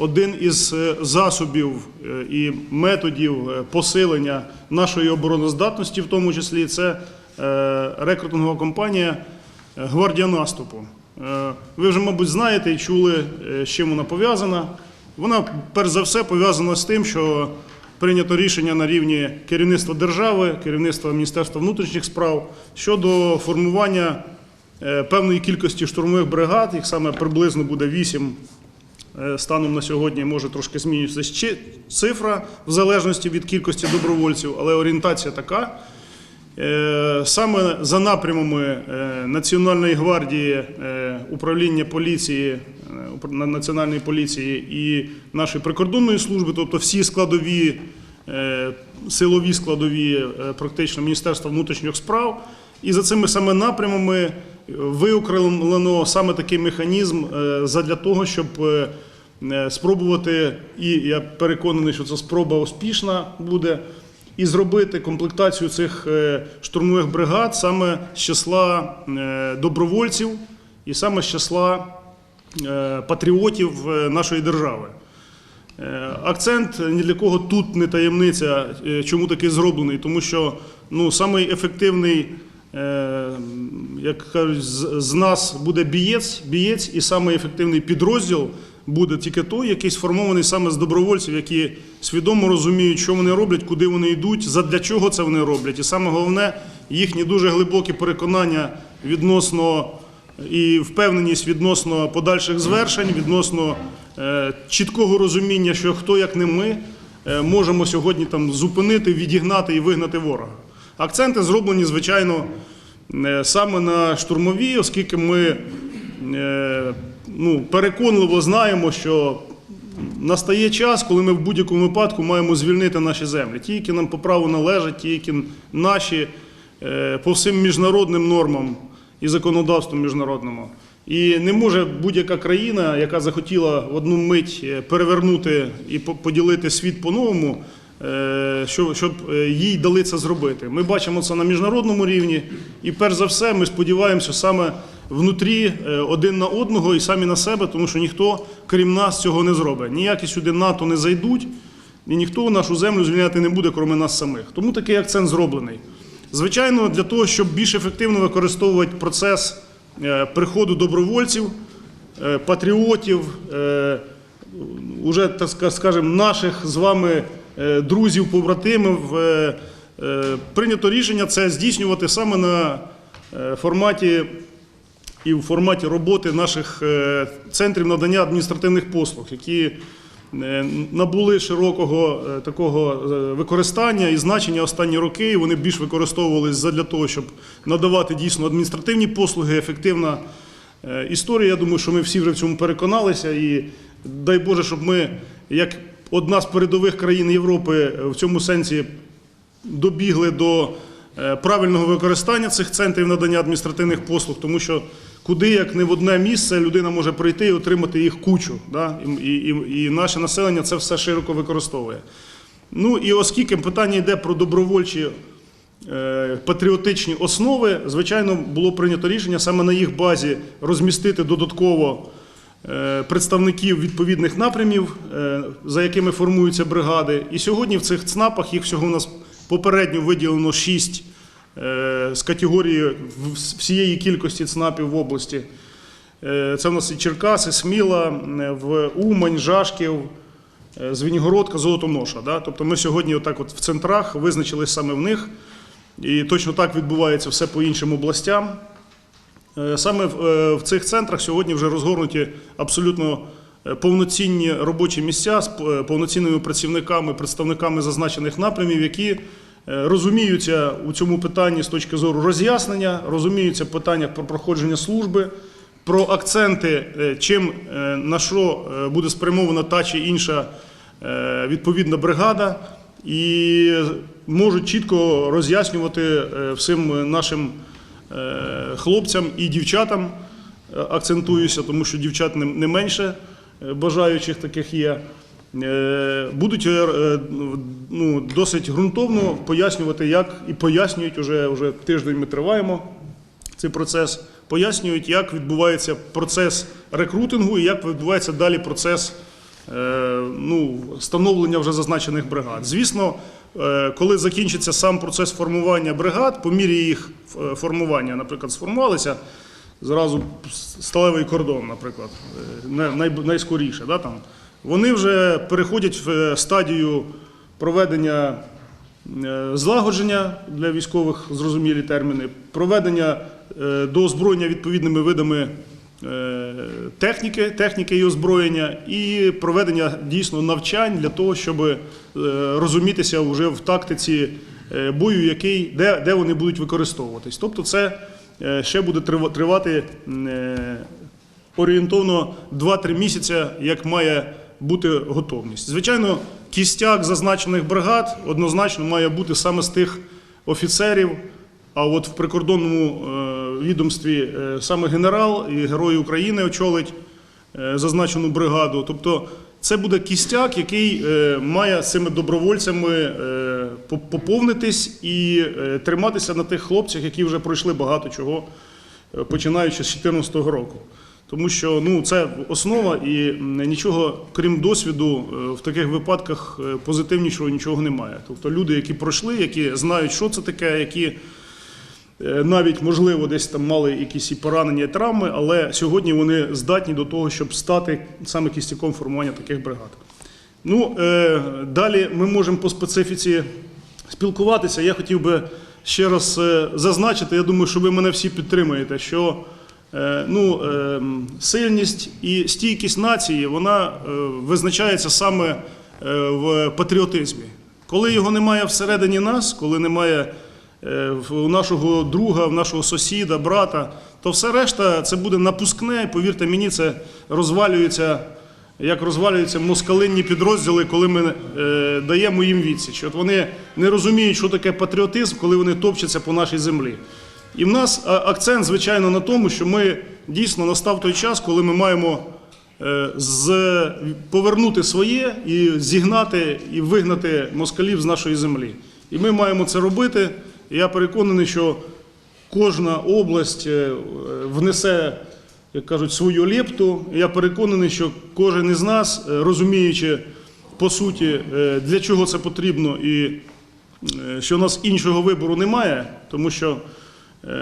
один із е, засобів е, і методів е, посилення нашої обороноздатності, в тому числі це рекрутингова компанія Гвардія наступу. Ви вже, мабуть, знаєте і чули, з чим вона пов'язана. Вона, перш за все, пов'язана з тим, що прийнято рішення на рівні керівництва держави, керівництва Міністерства внутрішніх справ щодо формування певної кількості штурмових бригад, їх саме приблизно буде 8 Е, Станом на сьогодні може трошки змінюватися цифра в залежності від кількості добровольців, але орієнтація така. Е, Саме за напрямами е, Національної гвардії, е, управління поліції, е, Національної поліції і нашої прикордонної служби, тобто всі складові, е, силові складові, е, практично Міністерства внутрішніх справ. І за цими саме напрямами виокремлено саме такий механізм е, задля того, щоб е, е, спробувати, і я переконаний, що ця спроба успішна буде, і зробити комплектацію цих е, штурмових бригад саме з числа е, добровольців і саме з числа е, патріотів е, нашої держави. Е, Акцент ні для кого тут не таємниця, е, чому такий зроблений, тому що ну, самий ефективний, е, як кажуть, з, нас буде бієць, бієць, і самий підрозділ буде тільки той, який сформований саме з добровольців, які свідомо розуміють, що вони роблять, куди вони йдуть, задля чого це вони роблять. І саме головне, їхні дуже глибокі переконання відносно і впевненість відносно подальших звершень, відносно е, чіткого розуміння, що хто як не ми е, можемо сьогодні там зупинити, відігнати і вигнати ворога. Акценти зроблені, звичайно, е, саме на штурмові, оскільки ми е, ну, переконливо знаємо, що настає час, коли ми в будь-якому випадку маємо звільнити наші землі. Ті, які нам по праву належать, ті, які наші е, по всім міжнародним нормам і законодавству міжнародному. І не може будь-яка країна, яка захотіла в одну мить е, перевернути і поділити світ по-новому, щоб е, їй дали це зробити. Ми бачимо це на міжнародному рівні, і перш за все, ми сподіваємося саме внутрі е, один на одного і самі на себе, тому що ніхто, крім нас, цього не зробить. Ніякі сюди НАТО не зайдуть, і ніхто нашу землю звільняти не буде, крім нас самих. Тому такий акцент зроблений. Звичайно, для того, щоб більш ефективно використовувати процес е, приходу добровольців, е, патріотів, е, уже, так ска- скажемо, наших з вами е, друзів, побратимів, е, е, прийнято рішення це здійснювати саме на е, форматі і в форматі роботи наших е, центрів надання адміністративних послуг, які е, набули широкого е, такого е, використання і значення останні роки. І Вони більш використовувалися для того, щоб надавати дійсно адміністративні послуги, ефективна е, історія. Я думаю, що ми всі вже в цьому переконалися. І дай Боже, щоб ми, як одна з передових країн Європи, в цьому сенсі добігли до е, правильного використання цих центрів надання адміністративних послуг, тому що куди як не в одне місце людина може прийти і отримати їх кучу. Да? І, і, і наше населення це все широко використовує. Ну і оскільки питання йде про добровольчі е, патріотичні основи, звичайно, було прийнято рішення саме на їх базі розмістити додатково представників відповідних напрямів, е, за якими формуються бригади. І сьогодні в цих ЦНАПах їх всього у нас попередньо виділено 6 з категорії всієї кількості ЦНАПів в області. Е, Це в нас і Черкаси, Сміла, е, в Умань, Жашків, е, Звенігородка, Золотоноша. Да? Тобто ми сьогодні отак от в центрах визначились саме в них. І точно так відбувається все по іншим областям. Е, Саме в, е, в цих центрах сьогодні вже розгорнуті абсолютно е, повноцінні робочі місця з повноцінними працівниками, представниками зазначених напрямів, які розуміються у цьому питанні з точки зору роз'яснення, розуміються в питаннях про проходження служби, про акценти, чим на що буде спрямована та чи інша відповідна бригада, і можуть чітко роз'яснювати всім нашим хлопцям і дівчатам. е, Акцентуюся, тому що дівчат не- менше е, бажаючих таких є. Е, Будуть е, е, ну, досить ґрунтовно пояснювати, як і пояснюють уже, уже тиждень ми триваємо цей процес, пояснюють, як відбувається процес рекрутингу і як відбувається далі процес е, ну, становлення вже зазначених бригад. Звісно, е, коли закінчиться сам процес формування бригад, по мірі їх е, формування, наприклад, сформувалися, зразу сталевий кордон, наприклад, е, най- най- найскоріше. Да, там, вони вже переходять в е, стадію проведення е, злагодження для військових зрозумілі терміни, проведення е, до озброєння відповідними видами е, техніки, техніки і озброєння, і проведення дійсно навчань для того, щоб е, розумітися вже в тактиці е, бою, який, де, де вони будуть використовуватись. Тобто це е, ще буде тривати е, орієнтовно 2-3 місяці, як має бути готовність. Звичайно, кістяк зазначених бригад однозначно має бути саме з тих офіцерів. А от в прикордонному е, відомстві е, саме генерал і Герої України очолить е, зазначену бригаду. Тобто це буде кістяк, який е, має цими добровольцями поповнитись і триматися на тих хлопцях, які вже пройшли багато чого, починаючи з 2014 року. Тому що ну, це основа і нічого, крім досвіду, в таких випадках позитивнішого нічого немає. Тобто люди, які пройшли, які знають, що це таке, які навіть можливо десь там мали якісь і поранення, і травми, але сьогодні вони здатні до того, щоб стати саме кістяком формування таких бригад. Ну, е, далі ми можемо по специфіці спілкуватися. Я хотів би ще раз е, зазначити, я думаю, що ви мене всі підтримуєте, що е, ну, е, сильність і стійкість нації вона е, визначається саме е, в патріотизмі. Коли його немає всередині нас, коли немає е, у нашого друга, в нашого сусіда, брата, то все решта це буде напускне. Повірте мені, це розвалюється, як розвалюються москалинні підрозділи, коли ми е, даємо їм відсіч. От вони не розуміють, що таке патріотизм, коли вони топчаться по нашій землі. І в нас акцент, звичайно, на тому, що ми дійсно настав той час, коли ми маємо е, з, повернути своє і зігнати і вигнати москалів з нашої землі. І ми маємо це робити. Я переконаний, що кожна область е, внесе, як кажуть, свою лепту. Я переконаний, що кожен із нас, е, розуміючи по суті, е, для чого це потрібно, і що у нас іншого вибору немає, тому що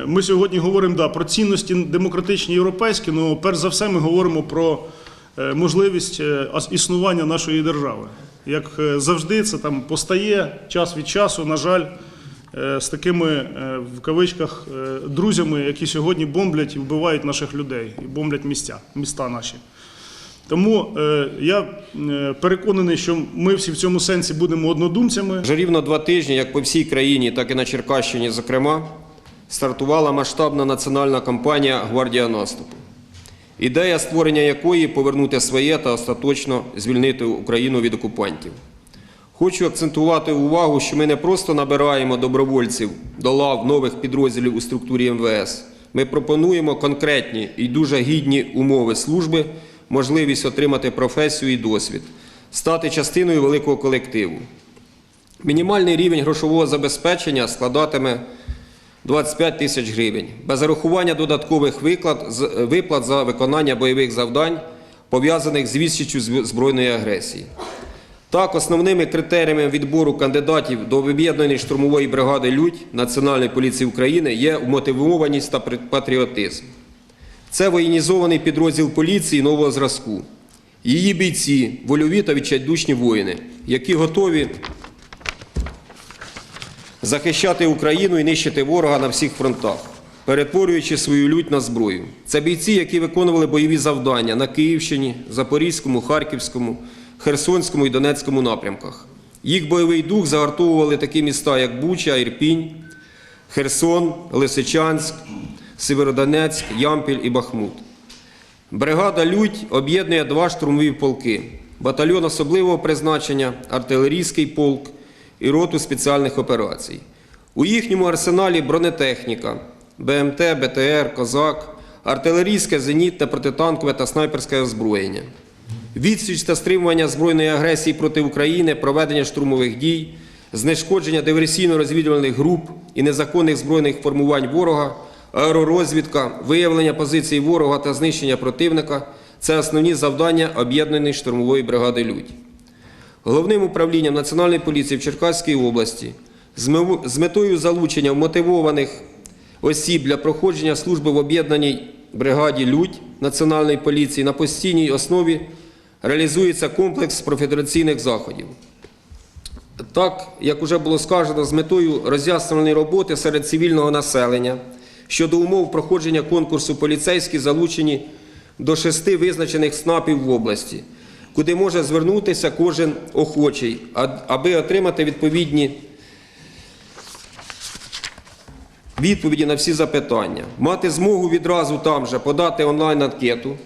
ми сьогодні говоримо да, про цінності демократичні європейські, але перш за все ми говоримо про можливість існування нашої держави. Як завжди, це там постає час від часу, на жаль, з такими е, в кавичках е, друзями, які сьогодні бомблять і вбивають наших людей, і бомблять місця, міста наші. Тому е, я е, переконаний, що ми всі в цьому сенсі будемо однодумцями. Вже рівно два тижні, як по всій країні, так і на Черкащині, зокрема, стартувала масштабна національна кампанія Гвардія наступу, ідея створення якої повернути своє та остаточно звільнити Україну від окупантів. Хочу акцентувати увагу, що ми не просто набираємо добровольців до лав нових підрозділів у структурі МВС. Ми пропонуємо конкретні і дуже гідні умови служби, можливість отримати професію і досвід, стати частиною великого колективу. Мінімальний рівень грошового забезпечення складатиме 25 тисяч гривень, без зарахування додаткових виплат за виконання бойових завдань, пов'язаних з відсіччю зв- збройної агресії. Так, основними критеріями відбору кандидатів до об'єднаної штурмової бригади Людь Національної поліції України є вмотивованість та патріотизм. Це воєнізований підрозділ поліції нового зразку. Її бійці, вольові та відчайдушні воїни, які готові захищати Україну і нищити ворога на всіх фронтах, перетворюючи свою лють на зброю. Це бійці, які виконували бойові завдання на Київщині, Запорізькому, Харківському, Херсонському і Донецькому напрямках. Їх бойовий дух загартовували такі міста, як Буча, Ірпінь, Херсон, Лисичанськ, Северодонецьк, Ямпіль і Бахмут. Бригада Людь об'єднує два штурмові полки: батальйон особливого призначення, артилерійський полк і роту спеціальних операцій. У їхньому арсеналі бронетехніка, БМТ, БТР, Козак, артилерійське, зенітне, протитанкове та снайперське озброєння. Відсіч та стримування збройної агресії проти України, проведення штурмових дій, знешкодження диверсійно-розвідувальних груп і незаконних збройних формувань ворога, аеророзвідка, виявлення позицій ворога та знищення противника, Це основні завдання об'єднаної штурмової бригади Людь. Головним управлінням Національної поліції в Черкаській області з метою залучення мотивованих осіб для проходження служби в об'єднаній бригаді Людь Національної поліції на постійній основі реалізується комплекс профілакційних заходів. Так, як вже було сказано, з метою роз'яснювальної роботи серед цивільного населення щодо умов проходження конкурсу поліцейські залучені до шести визначених СНАПів в області, куди може звернутися кожен охочий, аби отримати відповідні відповіді на всі запитання, мати змогу відразу там же подати онлайн-анкету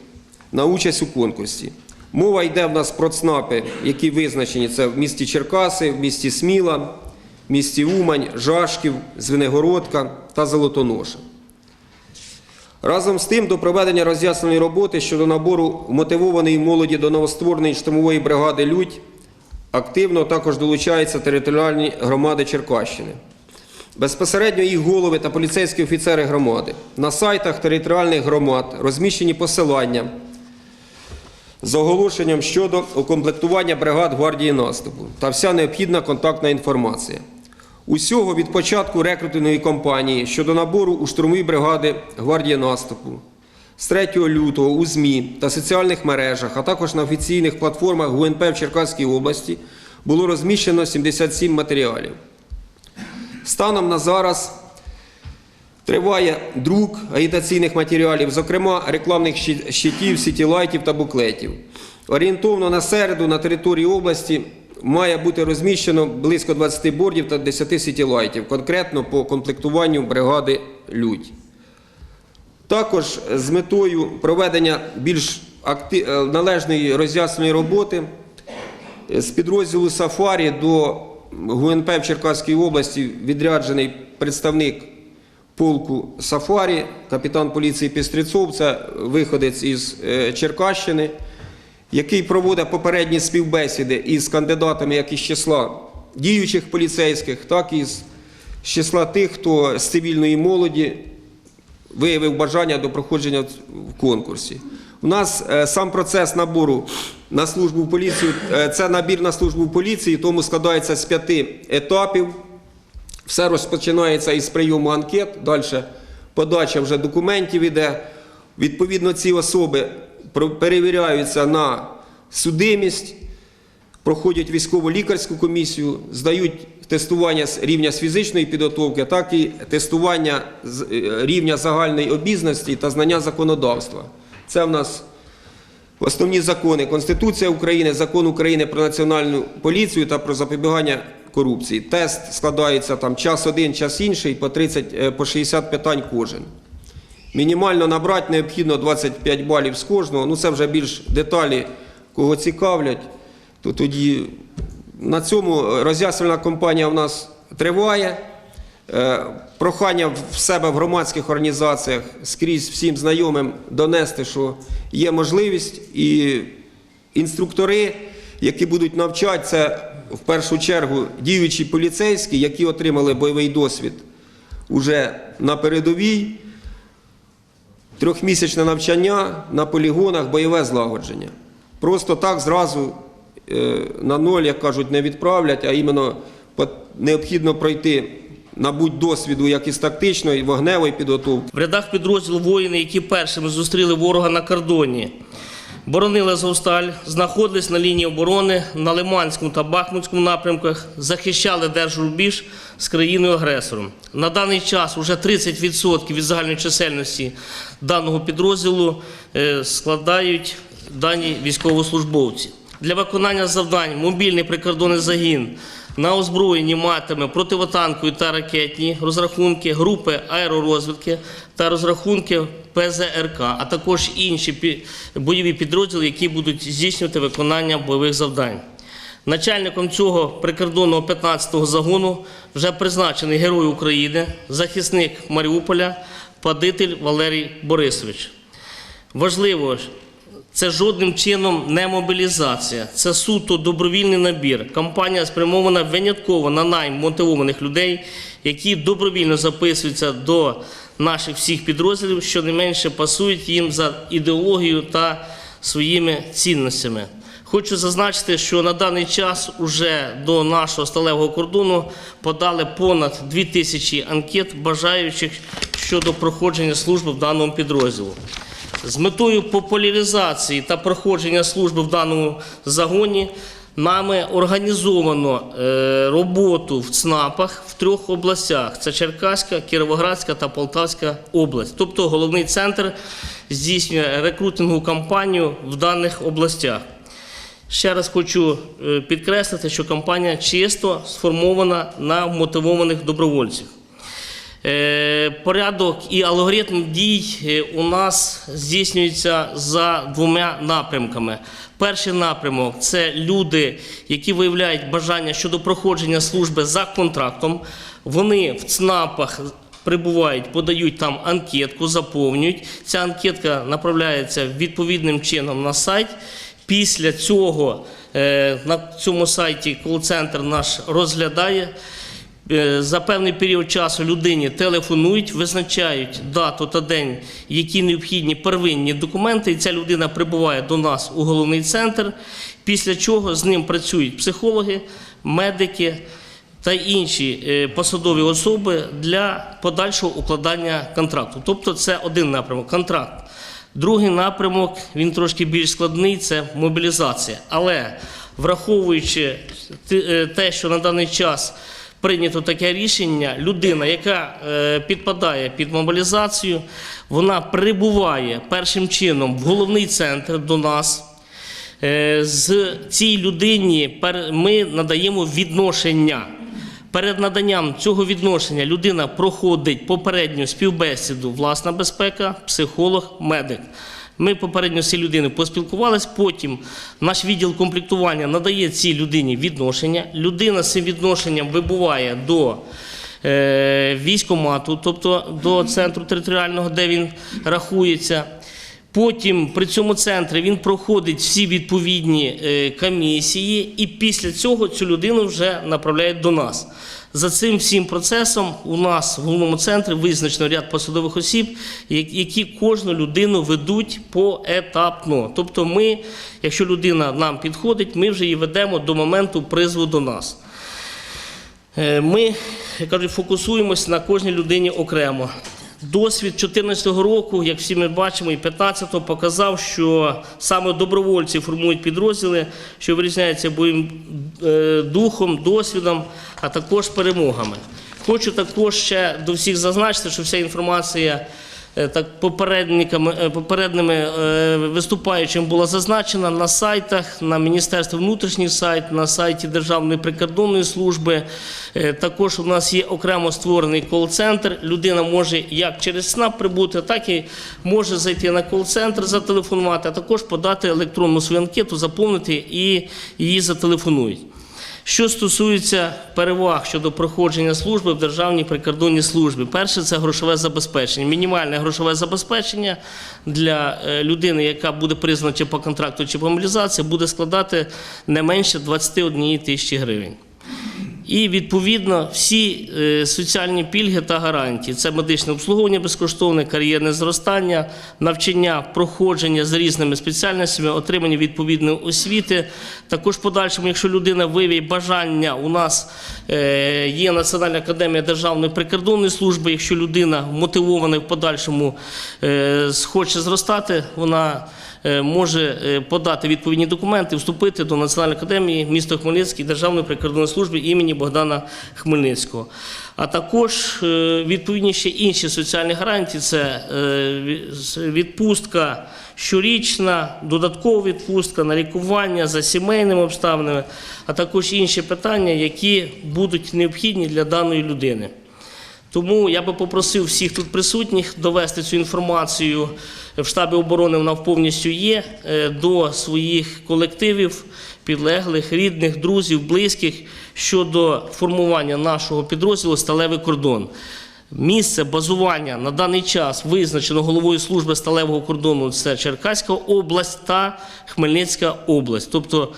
на участь у конкурсі. Мова йде в нас про ЦНАПи, які визначені це в місті Черкаси, в місті Сміла, в місті Умань, Жашків, Звенигородка та Золотоноша. Разом з тим, до проведення роз'ясненої роботи щодо набору мотивованої молоді до новоствореної штурмової бригади Людь активно також долучаються територіальні громади Черкащини. Безпосередньо їх голови та поліцейські офіцери громади. На сайтах територіальних громад розміщені посилання з оголошенням щодо укомплектування бригад гвардії наступу та вся необхідна контактна інформація. Усього від початку рекрутингової кампанії щодо набору у штурмові бригади гвардії наступу з 3 лютого у ЗМІ та соціальних мережах, а також на офіційних платформах ГУНП в Черкаській області було розміщено 77 матеріалів. Станом на зараз триває друк агітаційних матеріалів, зокрема рекламних щитів, сітілайтів та буклетів. Орієнтовно на середу на території області має бути розміщено близько 20 бордів та 10 сітілайтів, конкретно по комплектуванню бригади Людь. Також з метою проведення більш е, належної роз'ясненої роботи з підрозділу Сафарі до ГУНП в Черкаській області відряджений представник полку Сафарі, капітан поліції Пістрецов, це виходець із е, Черкащини, який проводить попередні співбесіди із кандидатами як із числа діючих поліцейських, так і з числа тих, хто з цивільної молоді виявив бажання до проходження в конкурсі. У нас е, сам процес набору на службу в поліцію е, це набір на службу в поліції, тому складається з п'яти етапів. Все розпочинається із прийому анкет, далі подача вже документів іде. Відповідно, ці особи перевіряються на судимість, проходять військово-лікарську комісію, здають тестування рівня з фізичної підготовки, так і тестування е, рівня загальної обізнаності та знання законодавства. Це в нас основні закони Конституція України, Закон України про національну поліцію та про запобігання корупції. Тест складається там час один, час інший, по 30, е, по 60 питань кожен. Мінімально набрати необхідно 25 балів з кожного. Ну це вже більш деталі, кого цікавлять. То тоді на цьому роз'яснювальна кампанія в нас триває. Е, Прохання в себе в громадських організаціях скрізь всім знайомим донести, що є можливість, і інструктори, які будуть навчати, це в першу чергу діючі поліцейські, які отримали бойовий досвід уже на передовій трьохмісячне навчання на полігонах, бойове злагодження. Просто так зразу е, на ноль, як кажуть, не відправлять, а іменно необхідно пройти, набуть досвіду як із тактичної, вогневої підготовки. В рядах підрозділу воїни, які першими зустріли ворога на кордоні, боронили Азовсталь, знаходились на лінії оборони на Лиманському та Бахмутському напрямках, захищали держрубіж з країною-агресором. На даний час вже 30% від загальної чисельності даного підрозділу е, складають дані військовослужбовці. Для виконання завдань мобільний прикордонний загін на озброєнні матиме противотанкові та ракетні розрахунки, групи аеророзвідки та розрахунки ПЗРК, а також інші бойові підрозділи, які будуть здійснювати виконання бойових завдань. Начальником цього прикордонного 15-го загону вже призначений Герой України, захисник Маріуполя, падитель Валерій Борисович. Важливо, це жодним чином не мобілізація, це суто добровільний набір. Кампанія спрямована винятково на найм мотивованих людей, які добровільно записуються до наших всіх підрозділів, що не менше пасують їм за ідеологією та своїми цінностями. Хочу зазначити, що на даний час уже до нашого сталевого кордону подали понад 2 тисячі анкет бажаючих щодо проходження служби в даному підрозділу. З метою популяризації та проходження служби в даному загоні нами організовано е, роботу в ЦНАПах в трьох областях: це Черкаська, Кіровоградська та Полтавська область. Тобто головний центр здійснює рекрутингову кампанію в даних областях. Ще раз хочу е, підкреслити, що кампанія чисто сформована на мотивованих добровольців. Е, Порядок і алгоритм дій е, у нас здійснюється за двома напрямками. Перший напрямок це люди, які виявляють бажання щодо проходження служби за контрактом. Вони в ЦНАПах прибувають, подають там анкетку, заповнюють. Ця анкетка направляється відповідним чином на сайт. Після цього е, на цьому сайті кол-центр наш розглядає. Е, За певний період часу людині телефонують, визначають дату та день, які необхідні первинні документи, і ця людина прибуває до нас у головний центр. Після чого з ним працюють психологи, медики та інші е, посадові особи для подальшого укладання контракту. Тобто це один напрямок контракт. Другий напрямок він трошки більш складний це мобілізація. Але враховуючи е, те, що на даний час прийнято таке рішення, людина, яка е, підпадає під мобілізацію, вона прибуває першим чином в головний центр до нас. Е, З цій людині ми надаємо відношення. Перед наданням цього відношення людина проходить попередню співбесіду, власна безпека, психолог, медик. Ми попередньо з цією людиною поспілкувалися, потім наш відділ комплектування надає цій людині відношення. Людина з цим відношенням вибуває до е, військомату, тобто до центру територіального, де він рахується. Потім при цьому центрі він проходить всі відповідні е, комісії, і після цього цю людину вже направляють до нас. За цим всім процесом у нас в головному центрі визначено ряд посадових осіб, які кожну людину ведуть поетапно. Тобто, ми, якщо людина нам підходить, ми вже її ведемо до моменту призву до нас. Е, Ми, я кажу, фокусуємось на кожній людині окремо. Досвід 2014 року, як всі ми бачимо, і 15-го показав, що саме добровольці формують підрозділи, що вирізняються бойовим е, духом, досвідом, а також перемогами. Хочу також ще до всіх зазначити, що вся інформація так попередниками, е, попередними е, виступаючим була зазначена на сайтах, на Міністерстві внутрішніх сайт, на сайті Державної прикордонної служби. Е, Також у нас є окремо створений кол-центр. Людина може як через СНАП прибути, так і може зайти на кол-центр, зателефонувати, а також подати електронну свою анкету, заповнити і її зателефонують. Що стосується переваг щодо проходження служби в Державній прикордонній службі, перше це грошове забезпечення. Мінімальне грошове забезпечення для е, людини, яка буде признана по контракту, чи по мобілізації, буде складати не менше 21 тисячі гривень. І відповідно всі е, соціальні пільги та гарантії це медичне обслуговування безкоштовне, кар'єрне зростання, навчання, проходження з різними спеціальностями, отримання відповідної освіти. Також в подальшому, якщо людина виявить бажання, у нас е, є Національна академія Державної прикордонної служби. Якщо людина мотивована в подальшому е, хоче зростати, вона може е, подати відповідні документи, вступити до Національної академії міста Хмельницький Державної прикордонної служби імені Богдана Хмельницького. А також е, відповідні ще інші соціальні гарантії це е, відпустка щорічна, додаткова відпустка на лікування за сімейними обставинами, а також інші питання, які будуть необхідні для даної людини. Тому я би попросив всіх тут присутніх довести цю інформацію в штабі оборони. Вона повністю є е, до своїх колективів, підлеглих, рідних, друзів, близьких щодо формування нашого підрозділу Сталевий кордон. Місце базування на даний час визначено головою служби сталевого кордону це Черкаська область та Хмельницька область. Тобто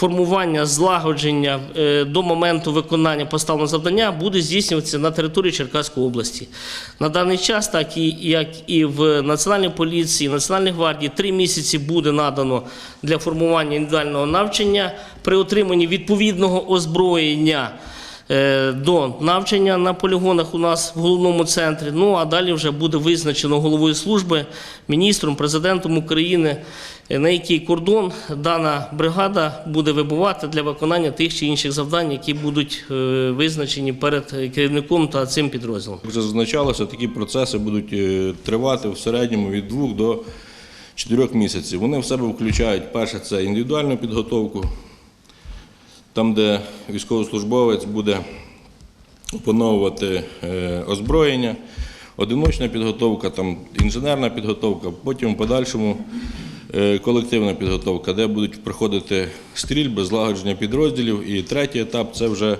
формування злагодження е, до моменту виконання поставленого завдання буде здійснюватися на території Черкаської області. На даний час, так і як і в Національній поліції, Національній гвардії, три місяці буде надано для формування індивідуального навчання при отриманні відповідного озброєння до навчання на полігонах у нас в головному центрі. Ну а далі вже буде визначено головою служби, міністром, президентом України, е, на який кордон дана бригада буде вибувати для виконання тих чи інших завдань, які будуть е, визначені перед керівником та цим підрозділом. Як вже зазначалося, такі процеси будуть е, тривати в середньому від 2 до 4 місяців. Вони в себе включають перше це індивідуальну підготовку, там, де військовослужбовець буде опановувати е, озброєння, одиночна підготовка, там, інженерна підготовка, потім в подальшому е, колективна підготовка, де будуть проходити стрільби, злагодження підрозділів. І третій етап це вже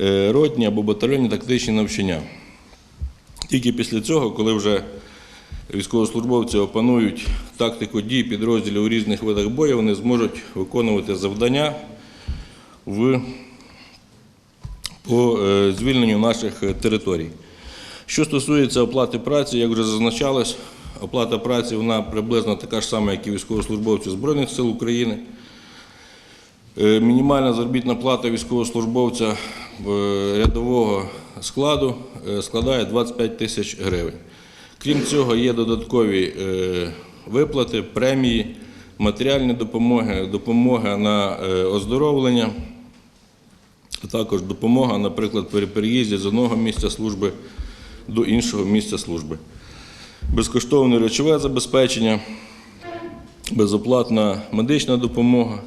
е, ротні або батальйонні тактичні навчання. Тільки після цього, коли вже військовослужбовці опанують тактику дій підрозділів у різних видах бою, вони зможуть виконувати завдання в, по е, звільненню наших е, територій. Що стосується оплати праці, як вже зазначалось, оплата праці вона приблизно така ж сама, як і військовослужбовців Збройних сил України. Е, Мінімальна заробітна плата військовослужбовця рядового складу складає 25 тисяч гривень. Крім цього, є додаткові виплати, премії, матеріальні допомоги, допомога на оздоровлення, також допомога, наприклад, при переїзді з одного місця служби до іншого місця служби. Безкоштовне речове забезпечення, безоплатна медична допомога.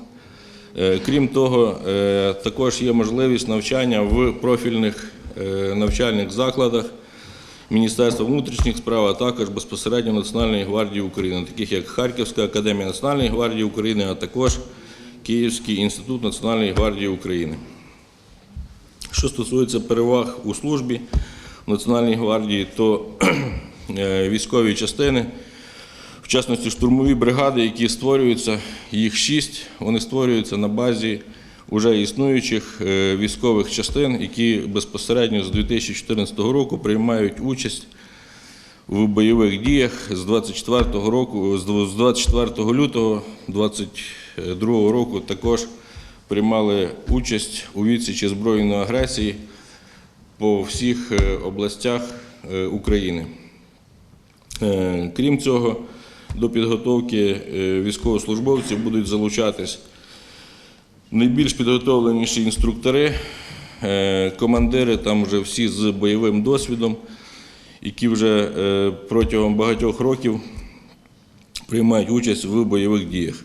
Е, Крім того, е, також є можливість навчання в профільних е, навчальних закладах Міністерства внутрішніх справ, а також безпосередньо Національної гвардії України, таких як Харківська академія Національної гвардії України, а також Київський інститут Національної гвардії України. Що стосується переваг у службі в Національній гвардії, то е, військові частини, в частності штурмові бригади, які створюються, їх шість, вони створюються на базі вже існуючих е, військових частин, які безпосередньо з 2014 року приймають участь в бойових діях з 24 року, з 24 лютого 2022 року також приймали участь у відсічі збройної агресії по всіх е, областях е, України. Е, Крім цього, до підготовки військовослужбовців будуть залучатись найбільш підготовленіші інструктори, командири там вже всі з бойовим досвідом, які вже протягом багатьох років приймають участь в бойових діях.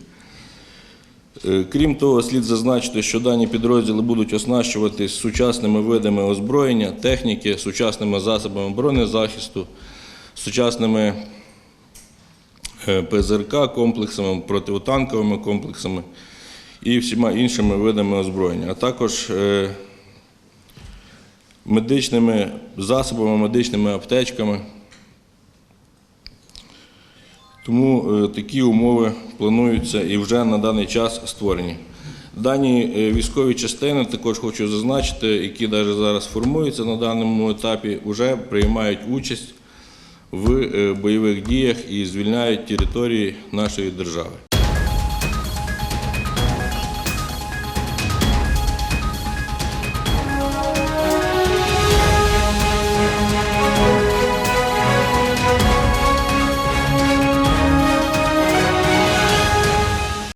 Е, Крім того, слід зазначити, що дані підрозділи будуть оснащуватись сучасними видами озброєння, техніки, сучасними засобами бронезахисту, сучасними е, ПЗРК комплексами, протитанковими комплексами і всіма іншими видами озброєння, а також е, медичними засобами, медичними аптечками. Тому е, такі умови плануються і вже на даний час створені. Дані е, військові частини, також хочу зазначити, які навіть зараз формуються на даному етапі, вже приймають участь в е, бойових діях і звільняють території нашої держави.